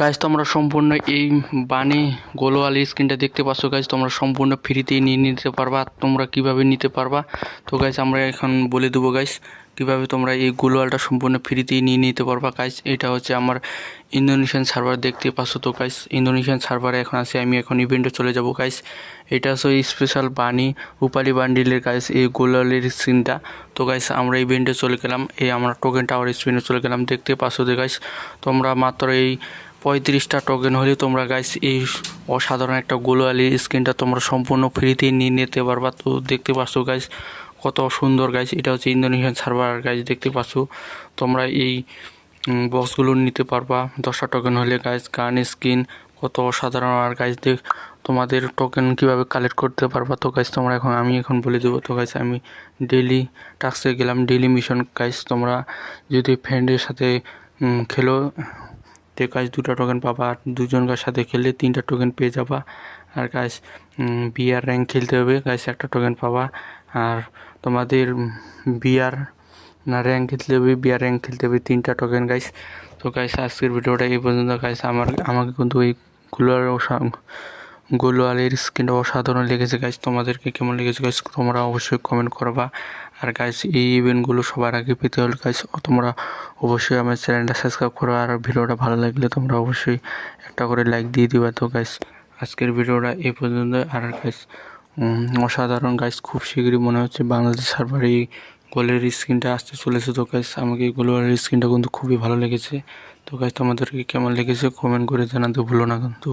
Guys তোমরা সম্পূর্ণ এই বানি গোলওয়ালি স্ক্রিনটা দেখতে পাচ্ছ গাইজ তোমরা সম্পূর্ণ ফ্রিতেই নিয়ে নিতে পারবা, তোমরা কীভাবে নিতে পারবা? তো গাইজ আমরা এখন বলে দেবো গাইজ কীভাবে তোমরা এই গোলওয়ালটা সম্পূর্ণ ফ্রিতেই নিয়ে নিতে পারবা গাইজ এটা হচ্ছে আমার ইন্দোনেশিয়ান সার্ভার দেখতে পাচ্ছ তো গাইজ ইন্দোনেশিয়ান সার্ভারে এখন আছে, আমি এখন ইভেন্টে চলে যাব গাইজ এটা হচ্ছে স্পেশাল বানি রূপালি বান্ডিলের গাইজ এই গোলওয়ালের স্ক্রিনটা তো গাইজ আমরা ইভেন্টে চলে গেলাম, এই আমরা টোকেন টাওয়ার স্ক্রিনে চলে গেলাম, দেখতে পাচ্ছ তো গাইস তোমরা মাত্র এই পঁয়ত্রিশটা টোকেন হলে তোমরা গাইস এই অসাধারণ একটা গোলওয়ালি স্ক্রিনটা তোমরা সম্পূর্ণ ফ্রিতে নিয়ে নিতে পারবা, তো দেখতে পাচ্ছ গাইস কত সুন্দর গাইজ এটা হচ্ছে ইন্দোনেশিয়ান সার্ভার গাইজ দেখতে পাচ্ছ। তোমরা এই বক্সগুলো নিতে পারবা। দশটা টোকেন হলে গাইস গান স্কিন কত অসাধারণ। আর গাইস দেখ, তোমাদের টোকেন কীভাবে কালেক্ট করতে পারবা তো গাইস তোমরা এখন, আমি এখন বলে দেবো তো গাইস আমি ডেলি টাস্কে গেলাম ডেলি মিশন গাইস তোমরা যদি ফ্রেন্ডের সাথে খেলো, তে গাছ দুটা টোকেন পাবা, আর দুজনকার সাথে খেললে তিনটা টোকেন পেয়ে যাবা। আর গাছ বিয়ার র্যাঙ্ক খেলতে হবে। গাছ একটা টোকেন পাবা। আর তোমাদের বিয়ার না র্যাঙ্ক খেলতে হবে, বিয়ার র্যাঙ্ক খেলতে হবে তিনটা টোকেন গাইস তো গাইস আজকের ভিডিওটা এই পর্যন্ত গাইস আমার, আমাকে কিন্তু এই গুলোর গোলওয়ালের স্ক্রিনটা অসাধারণ লেগেছে গাইস তোমাদেরকে কেমন লেগেছে গাইস তোমরা অবশ্যই কমেন্ট করবা। আর গাইস এই ইভেন্টগুলো সবার আগে পেতে হলে গাইস তোমরা অবশ্যই আমার চ্যানেলটা সাবস্ক্রাইব করো। আর ভিডিওটা ভালো লাগলে তোমরা অবশ্যই একটা করে লাইক দিয়ে দিবা। তো গাইস আজকের ভিডিওটা এই পর্যন্ত। আর গাইস অসাধারণ গাইস খুব শীঘ্রই মনে হচ্ছে বাংলাদেশ সার্ভারে এই গোলের স্ক্রিনটা আসতে চলেছে। তো গাইস আমাকে এই গোলের স্ক্রিনটা কিন্তু খুবই ভালো লেগেছে। তো গাইস তোমাদেরকে কেমন লেগেছে কমেন্ট করে জানাতে ভুলো না কিন্তু।